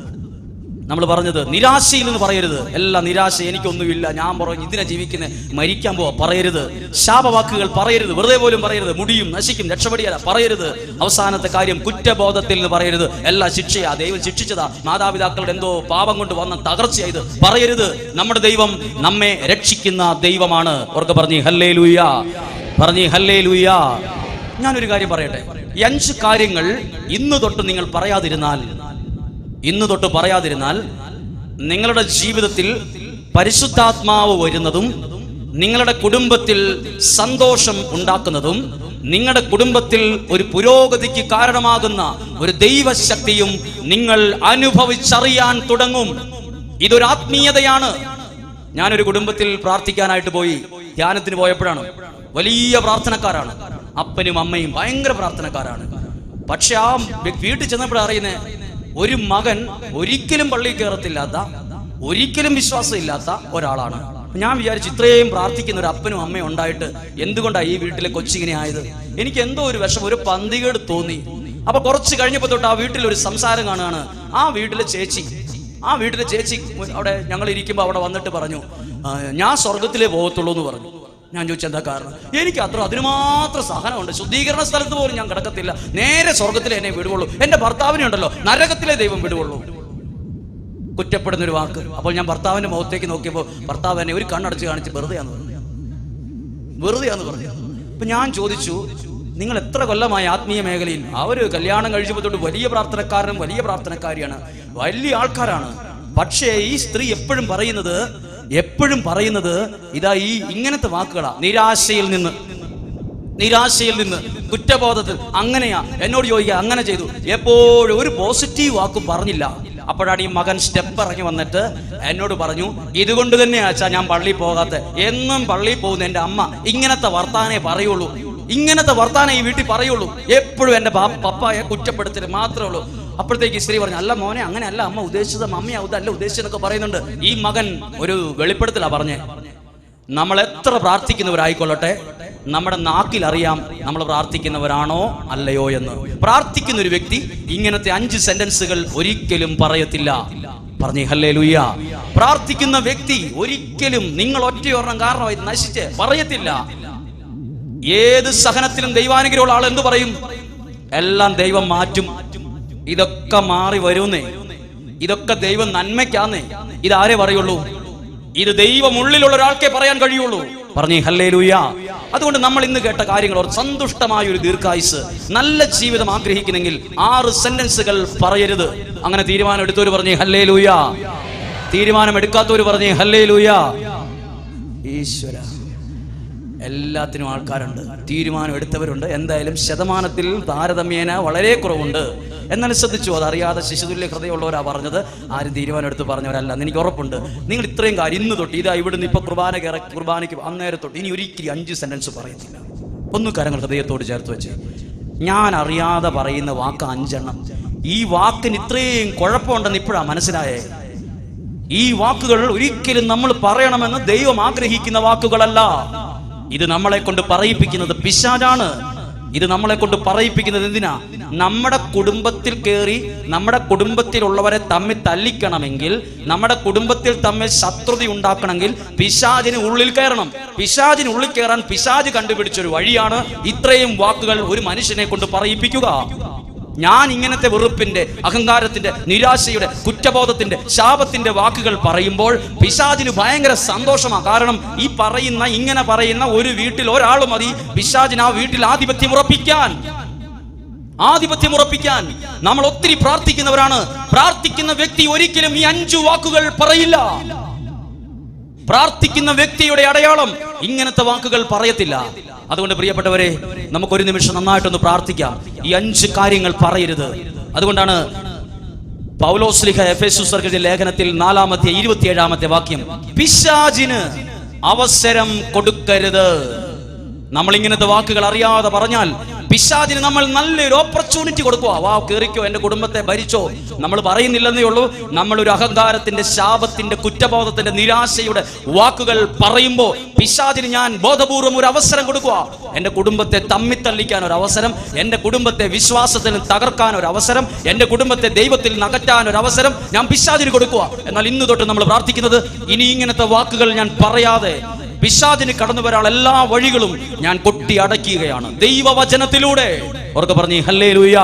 നമ്മൾ പറഞ്ഞത് നിരാശയിൽ നിന്ന് പറയരുത്. എല്ലാ നിരാശ എനിക്കൊന്നുമില്ല ഞാൻ പറഞ്ഞു ഇതിനെ ജീവിക്കുന്നത് മരിക്കാൻ പോവാ പറയരുത്. ശാപവാക്കുകൾ പറയരുത് വെറുതെ പോലും പറയരുത്. മുടിയും നശിക്കും രക്ഷപ്പെടിയല്ല പറയരുത്. അവസാനത്തെ കാര്യം കുറ്റബോധത്തിൽ നിന്ന് പറയരുത്. എല്ലാ ശിക്ഷയാ ദൈവം ശിക്ഷിച്ചതാ. മാതാപിതാക്കളുടെ എന്തോ പാപം കൊണ്ട് വന്ന തകർച്ചയായത് പറയരുത്. നമ്മുടെ ദൈവം നമ്മെ രക്ഷിക്കുന്ന ദൈവമാണ്. ഓർക്ക് പറഞ്ഞു ഹല്ലേ ലൂയ പറഞ്ഞു ഹല്ലേ ലൂയ ഞാനൊരു കാര്യം പറയട്ടെ. അഞ്ച് കാര്യങ്ങൾ ഇന്ന് തൊട്ട് നിങ്ങൾ പറയാതിരുന്നാൽ ഇന്ന് തൊട്ട് പറയാതിരുന്നാൽ നിങ്ങളുടെ ജീവിതത്തിൽ പരിശുദ്ധാത്മാവ് വരുന്നതും നിങ്ങളുടെ കുടുംബത്തിൽ സന്തോഷം ഉണ്ടാക്കുന്നതും നിങ്ങളുടെ കുടുംബത്തിൽ ഒരു പുരോഗതിക്ക് കാരണമാകുന്ന ഒരു ദൈവശക്തിയും നിങ്ങൾ അനുഭവിച്ചറിയാൻ തുടങ്ങും. ഇതൊരു ആത്മീയതയാണ്. ഞാനൊരു കുടുംബത്തിൽ പ്രാർത്ഥിക്കാനായിട്ട് പോയി. ധ്യാനത്തിന് പോയപ്പോഴാണ്. വലിയ പ്രാർത്ഥനക്കാരാണ്. അപ്പനും അമ്മയും ഭയങ്കര പ്രാർത്ഥനക്കാരാണ്. പക്ഷെ ആ വീട്ടിൽ ചെന്നപ്പോഴാണ് അറിയുന്നത് ഒരു മകൻ ഒരിക്കലും പള്ളിയിൽ കയറത്തില്ലാത്ത ഒരിക്കലും വിശ്വാസം ഇല്ലാത്ത ഒരാളാണ്. ഞാൻ വിചാരിച്ചു ഇത്രയും പ്രാർത്ഥിക്കുന്ന ഒരു അപ്പനും അമ്മയും ഉണ്ടായിട്ട് എന്തുകൊണ്ടാണ് ഈ വീട്ടിലെ കൊച്ചിങ്ങനെ ആയത്? എനിക്ക് എന്തോ ഒരു വിഷം ഒരു പന്തികേട് തോന്നി. അപ്പൊ കുറച്ച് കഴിഞ്ഞപ്പോ തൊട്ട് ആ വീട്ടിൽ ഒരു സംസാരം കാണുകയാണ്. ആ വീട്ടിലെ ചേച്ചി ആ വീട്ടിലെ ചേച്ചി അവിടെ ഞങ്ങൾ ഇരിക്കുമ്പോൾ അവിടെ വന്നിട്ട് പറഞ്ഞു ഞാൻ സ്വർഗത്തിലേ പോകത്തുള്ളൂ എന്ന് പറഞ്ഞു. ഞാൻ ചോദിച്ചു എന്താ കാരണം? എനിക്ക് അത്ര അതിന് മാത്രം സഹനമുണ്ട്. ശുദ്ധീകരണ സ്ഥലത്ത് പോലും ഞാൻ കിടക്കത്തില്ല. നേരെ സ്വർഗത്തിലെ എന്നെ വിടുവുള്ളൂ. എന്റെ ഭർത്താവിനെ ഉണ്ടല്ലോ. നരകത്തിലെ ദൈവം വിടുവുള്ളൂ. കുറ്റപ്പെടുന്ന ഒരു വാക്ക്. അപ്പോൾ ഞാൻ ഭർത്താവിന്റെ മുഖത്തേക്ക് നോക്കിയപ്പോൾ ഭർത്താവ് എന്നെ ഒരു കണ്ണടച്ച് കാണിച്ച് വെറുതെയാന്ന് പറഞ്ഞു. വെറുതെയാന്ന് പറഞ്ഞു. അപ്പൊ ഞാൻ ചോദിച്ചു നിങ്ങൾ എത്ര കൊല്ലമായി ആത്മീയ മേഖലയിൽ? അവർ കല്യാണം കഴിച്ചപ്പോൾ വലിയ പ്രാർത്ഥനക്കാരനും വലിയ പ്രാർത്ഥനക്കാരിയാണ്. വലിയ ആൾക്കാരാണ്. പക്ഷേ ഈ സ്ത്രീ എപ്പോഴും പറയുന്നത് എപ്പോഴും പറയുന്നത് ഇതാ ഈ ഇങ്ങനത്തെ വാക്കുകളാ. നിരാശയിൽ നിന്ന്. നിരാശയിൽ നിന്ന്. കുറ്റബോധത്തിൽ. അങ്ങനെയാ. എന്നോട് ചോദിക്കുക അങ്ങനെ ചെയ്തു. എപ്പോഴും ഒരു പോസിറ്റീവ് വാക്കും പറഞ്ഞില്ല. അപ്പോഴാണ് ഈ മകൻ സ്റ്റെപ്പ് ഇറങ്ങി വന്നിട്ട് എന്നോട് പറഞ്ഞു ഇതുകൊണ്ട് തന്നെ അച്ഛാ ഞാൻ പള്ളി പോകാത്ത. എന്നും പള്ളി പോകുന്ന എന്റെ അമ്മ ഇങ്ങനത്തെ വർത്താനേ പറയുള്ളൂ. ഇങ്ങനത്തെ വർത്താനം ഈ വീട്ടിൽ പറയുള്ളൂ. എപ്പോഴും എന്റെ പപ്പായെ കുറ്റപ്പെടുത്തൽ മാത്രമേ ഉള്ളൂ. അപ്പോഴത്തേക്ക് സ്ത്രീ പറഞ്ഞു അല്ല മോനെ അങ്ങനെയല്ല അമ്മ ഉദ്ദേശിച്ചത് മമ്മിയാ അല്ല ഉദ്ദേശിച്ചതൊക്കെ പറയുന്നുണ്ട്. ഈ മകൻ ഒരു വെളിപ്പെടുത്തലാ പറഞ്ഞേ. നമ്മൾ എത്ര പ്രാർത്ഥിക്കുന്നവരായിക്കൊള്ളട്ടെ നമ്മുടെ നാക്കിൽ അറിയാം നമ്മൾ പ്രാർത്ഥിക്കുന്നവരാണോ അല്ലയോ എന്ന്. പ്രാർത്ഥിക്കുന്ന ഒരു വ്യക്തി ഇങ്ങനത്തെ അഞ്ച് സെന്റൻസുകൾ ഒരിക്കലും പറയത്തില്ല. പറഞ്ഞേ ഹല്ലേ ലുയ്യ പ്രാർത്ഥിക്കുന്ന വ്യക്തി ഒരിക്കലും നിങ്ങൾ ഒറ്റയൊരെണ്ണം കാരണമായി നശിച്ച് പറയത്തില്ല. ഏത് സഹനത്തിലും ദൈവാനുഗ്രഹമുള്ള ആൾ എന്ത് പറയും? എല്ലാം ദൈവം മാറ്റും. ഇതൊക്കെ മാറി വരുന്നേ. ഇതൊക്കെ ദൈവം നന്മയ്ക്കാന്നേ. ഇതാരെ പറയുള്ളൂ? ഇത് ദൈവം ഉള്ളിലുള്ള ഒരാൾക്കേ പറയാൻ കഴിയുള്ളൂ. പറഞ്ഞേ ഹല്ലേ ലൂയ അതുകൊണ്ട് നമ്മൾ ഇന്ന് കേട്ട കാര്യങ്ങൾ ഓർത്ത് സന്തുഷ്ടമായ ഒരു ദീർഘായുസ് നല്ല ജീവിതം ആഗ്രഹിക്കുന്നെങ്കിൽ ആറ് സെന്റൻസുകൾ പറയരുത്. അങ്ങനെ തീരുമാനം എടുത്തവർ പറഞ്ഞേ ഹല്ലേ ലൂയ തീരുമാനം എടുക്കാത്തവർ പറഞ്ഞേ ഹല്ലേ ലൂയ ഈശ്വര. എല്ലാത്തിനും ആൾക്കാരുണ്ട്. തീരുമാനം എടുത്തവരുണ്ട്. എന്തായാലും ശതമാനത്തിൽ താരതമ്യേന വളരെ കുറവുണ്ട്. എന്നാൽ ശ്രദ്ധിച്ചു അത് അറിയാതെ ശിശുതുല്യ ഹൃദയമുള്ളവരാ പറഞ്ഞത്. ആരും തീരുമാനം എടുത്ത് പറഞ്ഞവരല്ല. എനിക്ക് ഉറപ്പുണ്ട്. നിങ്ങൾ ഇത്രയും കാര്യം ഇന്ന് തൊട്ട് ഇതാ ഇവിടുന്ന് ഇപ്പൊ കുർബാന കയറി കുർബാനയ്ക്ക് അന്നേരം തൊട്ട് ഇനി ഒരിക്കലും അഞ്ച് സെന്റൻസ് പറയത്തില്ല. ഒന്ന് കരങ്ങൾ ഹൃദയത്തോട് ചേർത്ത് വെച്ച്. ഞാൻ അറിയാതെ പറയുന്ന വാക്ക് അഞ്ചെണ്ണം. ഈ വാക്കിന് ഇത്രയും കുഴപ്പമുണ്ടെന്ന് ഇപ്പോഴാ മനസ്സിലായേ. ഈ വാക്കുകൾ ഒരിക്കലും നമ്മൾ പറയണമെന്ന് ദൈവം ആഗ്രഹിക്കുന്ന വാക്കുകളല്ല. ഇത് നമ്മളെ കൊണ്ട് പറയിപ്പിക്കുന്നത് പിശാജാണ് ഇത് നമ്മളെ കൊണ്ട് പറയിപ്പിക്കുന്നത് എന്തിനാ? നമ്മുടെ കുടുംബത്തിൽ കയറി നമ്മുടെ കുടുംബത്തിലുള്ളവരെ തമ്മിൽ തല്ലിക്കണമെങ്കിൽ നമ്മുടെ കുടുംബത്തിൽ തമ്മിൽ ശത്രുത ഉണ്ടാക്കണമെങ്കിൽ പിശാജിന് ഉള്ളിൽ കയറണം. പിശാജിന് ഉള്ളിൽ കയറാൻ പിശാജ് കണ്ടുപിടിച്ചൊരു വഴിയാണ് ഇത്രയും വാക്കുകൾ ഒരു മനുഷ്യനെ കൊണ്ട് പറയിപ്പിക്കുക. ഞാൻ ഇങ്ങനത്തെ വെറുപ്പിന്റെ അഹങ്കാരത്തിന്റെ നിരാശയുടെ കുറ്റബോധത്തിന്റെ ശാപത്തിന്റെ വാക്കുകൾ പറയുമ്പോൾ പിശാചിന് ഭയങ്കര സന്തോഷമാണ് കാരണം ഈ പറയുന്ന ഇങ്ങനെ പറയുന്ന ഒരു വീട്ടിൽ ഒരാൾ മതി. പിശാചിന് ആ വീട്ടിൽ ആധിപത്യം ഉറപ്പിക്കാൻ. ആധിപത്യം ഉറപ്പിക്കാൻ. നമ്മൾ ഒത്തിരി പ്രാർത്ഥിക്കുന്നവരാണ്. പ്രാർത്ഥിക്കുന്ന വ്യക്തി ഒരിക്കലും ഈ അഞ്ചു വാക്കുകൾ പറയില്ല. പ്രാർത്ഥിക്കുന്ന വ്യക്തിയുടെ അടയാളം ഇങ്ങനത്തെ വാക്കുകൾ പറയത്തില്ല. അതുകൊണ്ട് പ്രിയപ്പെട്ടവരെ നമുക്കൊരു നിമിഷം നന്നായിട്ടൊന്ന് പ്രാർത്ഥിക്കാം. ഈ അഞ്ച് കാര്യങ്ങൾ പറയരുത്. അതുകൊണ്ടാണ് പൗലോസ്ലിഹ എഫേസുസർഗിന്റെ ലേഖനത്തിൽ നാലാമത്തെ ഇരുപത്തിയേഴാമത്തെ വാക്യം. പിശാജിന് അവസരം കൊടുക്കരുത്. നമ്മൾ ഇങ്ങനത്തെ വാക്കുകൾ അറിയാതെ പറഞ്ഞാൽ പിശാചിന് നമ്മൾ നല്ലൊരു ഓപ്പർച്യൂണിറ്റി കൊടുക്കുക വാ കയറിക്കോ എന്റെ കുടുംബത്തെ ഭരിച്ചോ. നമ്മൾ പറയുന്നില്ലെന്നേ ഉള്ളൂ. നമ്മൾ ഒരു അഹങ്കാരത്തിന്റെ ശാപത്തിന്റെ കുറ്റബോധത്തിന്റെ നിരാശയുടെ വാക്കുകൾ പറയുമ്പോൾ പിശാചിന് ഞാൻ ബോധപൂർവം ഒരു അവസരം കൊടുക്കുക എന്റെ കുടുംബത്തെ തമ്മിത്തള്ളിക്കാൻ ഒരു അവസരം എന്റെ കുടുംബത്തെ വിശ്വാസത്തിൽ തകർക്കാൻ ഒരു അവസരം എന്റെ കുടുംബത്തെ ദൈവത്തിൽ നകറ്റാൻ ഒരു അവസരം ഞാൻ പിശാചിന് കൊടുക്കുക എന്നാൽ ഇന്ന് തൊട്ട് നമ്മൾ പ്രാർത്ഥിക്കുന്നത് ഇനി ഇങ്ങനത്തെ വാക്കുകൾ ഞാൻ പറയാതെ പിശാചിന് കടന്നു വരാൻ എല്ലാ വഴികളും ഞാൻ കൊട്ടി അടയ്ക്കുകയാണ്. ദൈവവചനത്തിലൂടെ. ഉറക്കെ പറഞ്ഞു ഹല്ലേ ലൂയ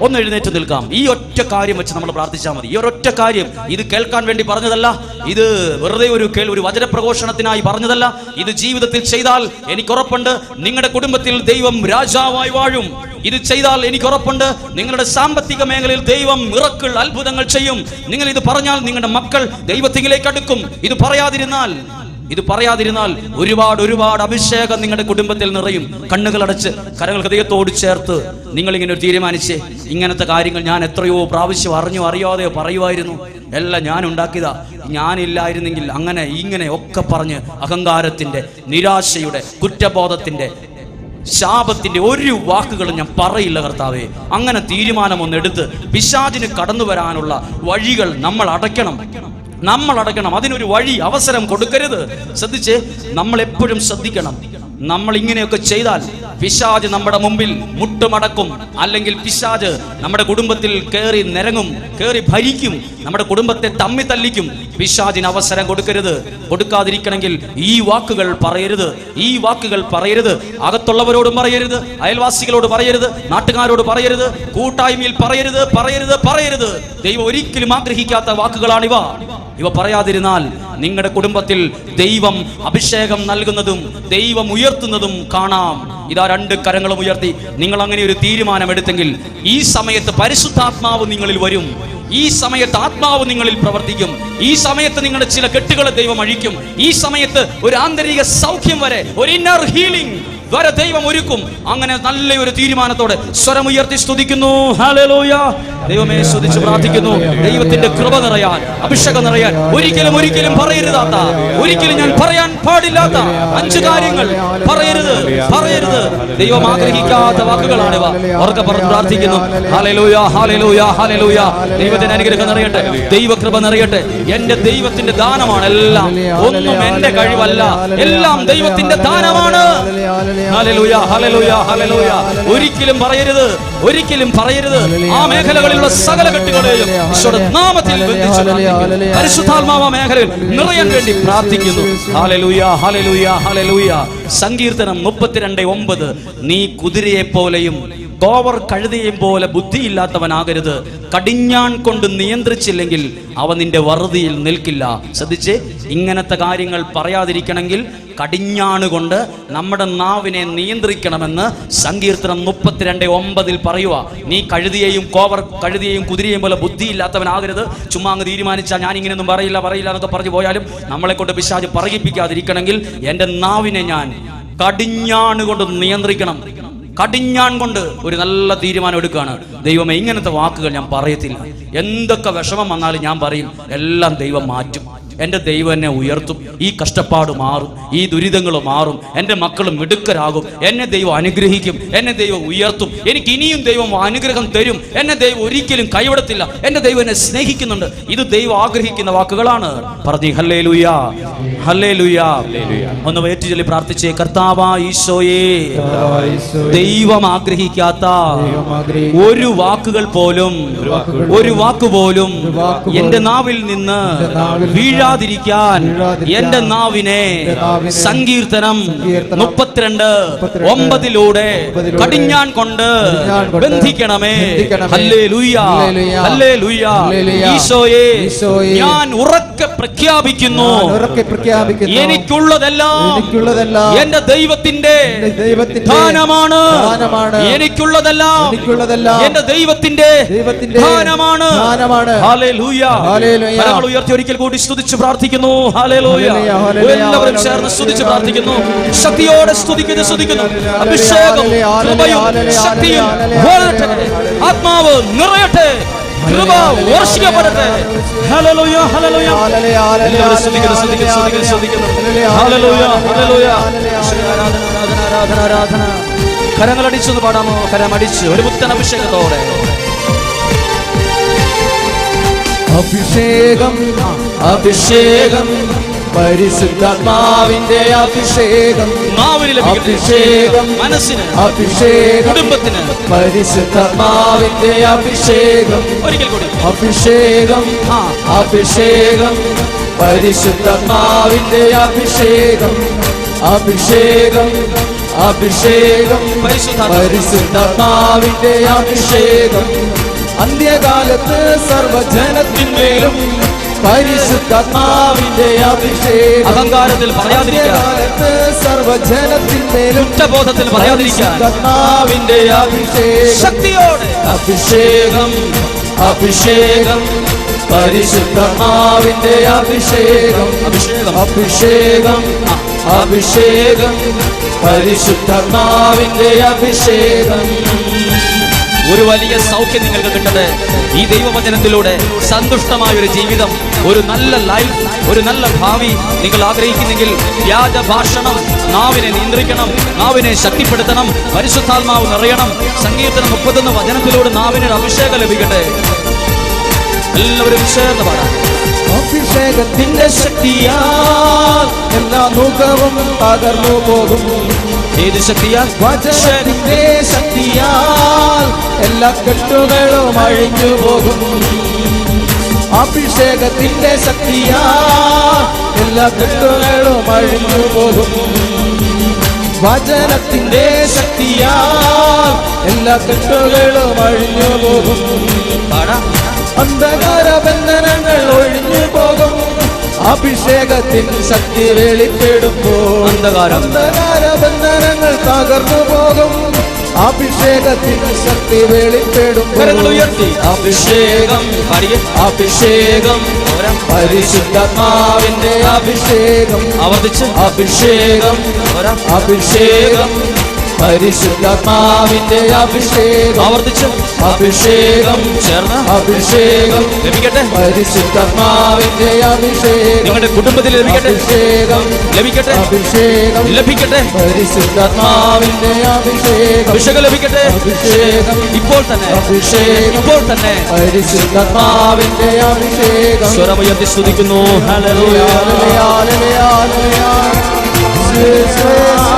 ഒന്ന് എഴുന്നേറ്റ് നിൽക്കാം. ഈ ഒറ്റ കാര്യം വെച്ച് നമ്മൾ പ്രാർത്ഥിച്ചാൽ മതി. ഈ ഒരൊറ്റ കാര്യം ഇത് കേൾക്കാൻ വേണ്ടി പറഞ്ഞതല്ല. ഇത് വെറുതെ ഒരു കേൾ ഒരു വചനപ്രഘോഷണത്തിനായി പറഞ്ഞതല്ല. ഇത് ജീവിതത്തിൽ ചെയ്താൽ എനിക്ക് ഉറപ്പുണ്ട്. നിങ്ങളുടെ കുടുംബത്തിൽ ദൈവം രാജാവായി വാഴും. ഇത് ചെയ്താൽ എനിക്ക് ഉറപ്പുണ്ട്. നിങ്ങളുടെ സാമ്പത്തിക മേഖലയിൽ ദൈവം ഇറക്കൾ അത്ഭുതങ്ങൾ ചെയ്യും. നിങ്ങൾ ഇത് പറഞ്ഞാൽ നിങ്ങളുടെ മക്കൾ ദൈവത്തിലേക്ക് അടുക്കും. ഇത് പറയാതിരുന്നാൽ ഇത് പറയാതിരുന്നാൽ ഒരുപാട് ഒരുപാട് അഭിഷേകം നിങ്ങളുടെ കുടുംബത്തിൽ നിറയും. കണ്ണുകൾ അടച്ച് കരങ്ങൾ ഹൃദയത്തോട് ചേർത്ത് നിങ്ങൾ ഇങ്ങനെ ഒരു തീരുമാനിച്ച് ഇങ്ങനത്തെ കാര്യങ്ങൾ ഞാൻ എത്രയോ പ്രാവശ്യം അറിഞ്ഞോ അറിയാതെയോ പറയുമായിരുന്നു. എല്ലാം ഞാൻ ഉണ്ടാക്കിയതാ. ഞാനില്ലായിരുന്നെങ്കിൽ അങ്ങനെ ഇങ്ങനെ ഒക്കെ പറഞ്ഞ് അഹങ്കാരത്തിന്റെ നിരാശയുടെ കുറ്റബോധത്തിന്റെ ശാപത്തിന്റെ ഒരു വാക്കുകളും ഞാൻ പറയില്ല കർത്താവേ. അങ്ങനെ തീരുമാനം ഒന്നെടുത്ത് പിശാചിന് കടന്നു വരാനുള്ള വഴികൾ നമ്മൾ അടയ്ക്കണം. നമ്മൾ അടക്കണം അതിനൊരു വഴി അവസരം കൊടുക്കരുത്. ശ്രദ്ധിച്ച് നമ്മൾ എപ്പോഴും ശ്രദ്ധിക്കണം. നമ്മൾ ഇങ്ങനെയൊക്കെ ചെയ്താൽ പിശാജ് നമ്മുടെ മുമ്പിൽ മുട്ടുമടക്കും. അല്ലെങ്കിൽ പിശാജ് നമ്മുടെ കുടുംബത്തിൽ കയറി നിരങ്ങും കയറി ഭരിക്കും. നമ്മുടെ കുടുംബത്തെ തമ്മി തല്ലിക്കും. പിശാജിന് അവസരം കൊടുക്കരുത്. കൊടുക്കാതിരിക്കണമെങ്കിൽ ഈ വാക്കുകൾ പറയരുത്. ഈ വാക്കുകൾ പറയരുത്. അകത്തുള്ളവരോടും പറയരുത്. അയൽവാസികളോട് പറയരുത്. നാട്ടുകാരോട് പറയരുത്. കൂട്ടായ്മയിൽ പറയരുത് പറയരുത് പറയരുത്. ദൈവം ഒരിക്കലും ആഗ്രഹിക്കാത്ത വാക്കുകളാണിവ. ഇവ പറയാതിരുന്നാൽ നിങ്ങളുടെ കുടുംബത്തിൽ ദൈവം അഭിഷേകം നൽകുന്നതും ദൈവം ഉയർത്തുന്നതും കാണാം. ഇതാ രണ്ട് കരങ്ങളും ഉയർത്തി. നിങ്ങൾ അങ്ങനെ ഒരു തീരുമാനമെടുത്തെങ്കിൽ ഈ സമയത്ത് പരിശുദ്ധാത്മാവ് നിങ്ങളിൽ വരും. ഈ സമയത്ത് ആത്മാവ് നിങ്ങളിൽ പ്രവർത്തിക്കും. ഈ സമയത്ത് നിങ്ങളുടെ ചില കെട്ടുകളെ ദൈവം അഴിക്കും. ഈ സമയത്ത് ഒരു ആന്തരിക സൗഖ്യം വരെ ഒരു ഇന്നർ ഹീലിംഗ് വരെ ദൈവം ഒരുക്കും. അങ്ങനെ നല്ല ഒരു തീരുമാനത്തോടെ സ്വരമുയർത്തി സ്തുതിക്കുന്നു. ദൈവമേ സ്തുതിച്ച് പ്രാർത്ഥിക്കുന്നു. ദൈവത്തിന്റെ കൃപ നിറയാൻ അഭിഷേകം നിറയാൻ ഒരിക്കലും ഒരിക്കലും പറയരുതാത്ത ഒരിക്കലും ഞാൻ പറയാൻ പാടില്ലാത്ത അഞ്ച് കാര്യങ്ങൾ പറയരുത് പറയരുത്. ദൈവം ആഗ്രഹിക്കാത്ത വാക്കുകളാണിവ. ഉറക്കെ പറഞ്ഞ് പ്രാർത്ഥിക്കുന്നു. ദൈവത്തിന്റെ അനുഗ്രഹം നിറയട്ടെ. ദൈവകൃപ നിറയട്ടെ. എന്റെ ദൈവത്തിന്റെ ദാനമാണ് എല്ലാം. ഒന്നും എന്റെ കഴിവല്ല. എല്ലാം ദൈവത്തിന്റെ ദാനമാണ്. ഒരിക്കലും പറയരുത് ഒരിക്കലും പറയരുത്. ആ മേഖലകളിലുള്ള സകല കെട്ടുകളെയും ഈശോയുടെ നാമത്തിൽ ബന്ധിച്ച് പ്രാർത്ഥിക്കുന്നു. മേഖലയിൽ നിറയാൻ വേണ്ടി പ്രാർത്ഥിക്കുന്നു. സങ്കീർത്തനം മുപ്പത്തിരണ്ട് ഒമ്പത്. നീ കുതിരയെ പോലെയും ഗോവർ കഴുതയും പോലെ ബുദ്ധിയില്ലാത്തവനാകരുത്. കടിഞ്ഞാൻ കൊണ്ട് നിയന്ത്രിച്ചില്ലെങ്കിൽ അവ നിന്റെ വറുതിയിൽ നിൽക്കില്ല. ശ്രദ്ധിച്ച് ഇങ്ങനത്തെ കാര്യങ്ങൾ പറയാതിരിക്കണമെങ്കിൽ കടിഞ്ഞാണുകൊണ്ട് നമ്മുടെ നാവിനെ നിയന്ത്രിക്കണമെന്ന് സങ്കീർത്തനം മുപ്പത്തിരണ്ട് ഒമ്പതിൽ പറയുക. നീ കഴുതിയെയും കോവർ കഴുതിയെയും കുതിരയെയും പോലെ ബുദ്ധിയില്ലാത്തവനാകരുത്. ചുമ്മാ അങ്ങ് തീരുമാനിച്ചാൽ ഞാൻ ഇങ്ങനെയൊന്നും പറയില്ല പറയില്ല എന്നൊക്കെ പറഞ്ഞു പോയാലും നമ്മളെ കൊണ്ട് പിശാജ് പറയിപ്പിക്കാതിരിക്കണമെങ്കിൽ എന്റെ നാവിനെ ഞാൻ കടിഞ്ഞാണുകൊണ്ട് നിയന്ത്രിക്കണം. കടിഞ്ഞാൺ കൊണ്ട് ഒരു നല്ല തീരുമാനം എടുക്കുകയാണ്. ദൈവമേ ഇങ്ങനത്തെ വാക്കുകൾ ഞാൻ പറയത്തില്ല. എന്തൊക്കെ വിഷമം വന്നാലും ഞാൻ പറയും എല്ലാം ദൈവം മാറ്റും. എന്റെ ദൈവം എന്നെ ഉയർത്തും ഈ കഷ്ടപ്പാട് മാറും ഈ ദുരിതങ്ങൾ മാറും എന്റെ മക്കളും മിടുക്കരാകും എന്നെ ദൈവം അനുഗ്രഹിക്കും എന്നെ ദൈവം ഉയർത്തും എനിക്ക് ഇനിയും ദൈവം അനുഗ്രഹം തരും എന്നെ ദൈവം ഒരിക്കലും കൈവിടത്തില്ല എന്റെ ദൈവം എന്നെ സ്നേഹിക്കുന്നുണ്ട് ഇത് ദൈവം ആഗ്രഹിക്കുന്ന വാക്കുകളാണ്. പറഞ്ഞു ഹല്ലേ ലുയാ ഹല്ലേ ലുയാ ഒന്ന് വേറ്റു ചൊല്ലി പ്രാർത്ഥിച്ചേ കർത്താവാ ഈശോയേ ദൈവം ആഗ്രഹിക്കാത്ത ഒരു വാക്കുകൾ പോലും ഒരു വാക്ക് പോലും എന്റെ നാവിൽ നിന്ന് വീഴാതിരിക്കാൻ എന്റെ നാവിനെ സങ്കീർത്തനം മുപ്പത്തിരണ്ട് ഒമ്പതിലൂടെ കടിഞ്ഞാൻ കൊണ്ട് ബന്ധിക്കണമേ. ഹല്ലേ ലുയ്യ ഹല്ലേ ലുയ്യ ഈശോയെ. ഞാൻ ഉറക്ക ഉറക്കെ പ്രഖ്യാപിക്കുന്നു ഉറക്കെ പ്രഖ്യാപിക്കുന്നു എനിക്കുള്ളതെല്ലാം എനിക്കുള്ളതെല്ലാം എന്റെ ദൈവത്തിന്റെ ദൈവത്തിന്റെ ദാനമാണ് ദാനമാണ്. എനിക്കുള്ളതെല്ലാം എനിക്കുള്ളതെല്ലാം എന്റെ ദൈവത്തിന്റെ ദൈവത്തിന്റെ ദാനമാണ് ദാനമാണ്. ഹല്ലേലൂയ. ഹല്ലേലൂയ. കരങ്ങൾ ഉയർത്തി ഒരിക്കൽ കൂടി സ്തുതിച്ച് പ്രാർത്ഥിക്കുന്നു ഹല്ലേലൂയ. എല്ലാവരും ചേർന്ന് സ്തുതിച്ച് പ്രാർത്ഥിക്കുന്നു ശക്തിയോടെ സ്തുതിക്കുന്നു സ്തുതിക്കുന്നു അഭിഷേകം കൃപയും ശക്തിയും. ആത്മാവ് നിറയട്ടെ കൃപ വർഷിക്കപ്പെടട്ടെ ഹല്ലേലൂയ ഹല്ലേലൂയ. എല്ലാവരും ശ്രദ്ധിക്കുന്നു ശ്രദ്ധിക്കുന്നു സ്തുതിക്കുന്നു സ്തുതിക്കുന്നു ഹല്ലേലൂയ. ഹല്ലേലൂയ ആരാധന ആരാധന ആരാധന ആരാധന. കരങ്ങളടിച്ചൊന്ന് പാടാമോ? കരമടിച്ച് ഒരു പുത്തൻ അഭിഷേകത്തോടെ. അഭിഷേകം അഭിഷേകം. പരിശുദ്ധാത്മാവിന്റെ അഭിഷേകം. അഭിഷേകം മനസ്സിന് അഭിഷേകം കുടുംബത്തിന്. പരിശുദ്ധാത്മാവിന്റെ അഭിഷേകം. ഒരിക്കൽ കൂടി. അഭിഷേകം. അഭിഷേകം പരിശുദ്ധാത്മാവിന്റെ അഭിഷേകം. അഭിഷേകം അഭിഷേകം പരിശുദ്ധാത്മാ- പരിശുദ്ധാത്മാവിന്റെ അഭിഷേകം. അന്ത്യകാലത്ത് സർവജനത്തിന്മേലും പരിശുദ്ധാത്മാവിന്റെ അഭിഷേകം. അഹങ്കാരത്തിൽ പറയാതിരിക്കാൻ. സർവജനത്തിന്മേലും കുറ്റബോധത്തിൽ പറയാതിരിക്കാൻ. അഭിഷേകം. ശക്തിയോടെ. അഭിഷേകം അഭിഷേകം പരിശുദ്ധമാവിന്റെ അഭിഷേകം. അഭിഷേകം. അഭിഷേകം അഭിഷേകം പരിശുദ്ധമാവിന്റെ അഭിഷേകം. ഒരു വലിയ സൗഖ്യം നിങ്ങൾക്ക് കിട്ടുന്നത് ഈ ദൈവവചനത്തിലൂടെ. സന്തുഷ്ടമായ ഒരു ജീവിതം ഒരു നല്ല ലൈഫ് ഒരു നല്ല ഭാവി നിങ്ങൾ ആഗ്രഹിക്കുന്നെങ്കിൽ വ്യാജ ഭാഷണം നാവിനെ നിയന്ത്രിക്കണം നാവിനെ ശക്തിപ്പെടുത്തണം പരിശുദ്ധാത്മാവ് നിറയണം. സങ്കീർത്തനം മുപ്പത്തൊന്ന് വചനത്തിലൂടെ നാവിന് ഒരു അഭിഷേകം ലഭിക്കട്ടെ. എല്ലാവരും ചേർന്ന് പാടാം. അഭിഷേകത്തിന്റെ ശക്തിയാ എല്ലാ മുഖവും തകർന്നു പോകും. ഏത് ശക്തിയാൽ? ശക്തിയാൽ എല്ലാ കെട്ടുകളും അഴിഞ്ഞു പോകും. അഭിഷേകത്തിന്റെ ശക്തിയാ എല്ലാ കെട്ടുകളും അഴിഞ്ഞു പോകും. വചനത്തിന്റെ ശക്തിയാ എല്ലാ കെട്ടുകളും അഴിഞ്ഞു പോകും. അന്ധകാര ബന്ധനങ്ങൾ ഒഴിഞ്ഞു പോകും. അഭിഷേകത്തിൻ ശക്തി വെളിപ്പെടുമ്പോൾ. അന്ധകാര. ബന്ധനങ്ങൾ തകർന്നു പോകും. അഭിഷേകത്തിൻ ശക്തി വെളിപ്പെടും. ഉയർത്തി. അഭിഷേകം അഭിഷേകം. പരിശുദ്ധമാവിന്റെ പരിശുദ്ധാത്മാവിന്റെ അഭിഷേകം. ആവർത്തിച്ച് അഭിഷേകം. അഭിഷേകം. പരിശുദ്ധാത്മാവിന്റെ അഭിഷേകം. ആവർത്തിച്ച്. അഭിഷേകം. ചേർന്ന്. അഭിഷേകം. ലഭിക്കട്ടെ. പരിശുദ്ധാത്മാവിന്റെ അഭിഷേകം. നിങ്ങളുടെ കുടുംബത്തിൽ ലഭിക്കട്ടെ. അഭിഷേകം. ലഭിക്കട്ടെ. അഭിഷേകം. ലഭിക്കട്ടെ. പരിശുദ്ധാത്മാവിന്റെ അഭിഷേകം. അഭിഷേകം ലഭിക്കട്ടെ. അഭിഷേകം. ഇപ്പോൾ തന്നെ. അഭിഷേകം. ഇപ്പോൾ തന്നെ. പരിശുദ്ധാത്മാവിന്റെ അഭിഷേകം. സ്വരമുയർത്തി സ്തുതിക്കുന്നു. Hallelujah. Hallelujah, hallelujah,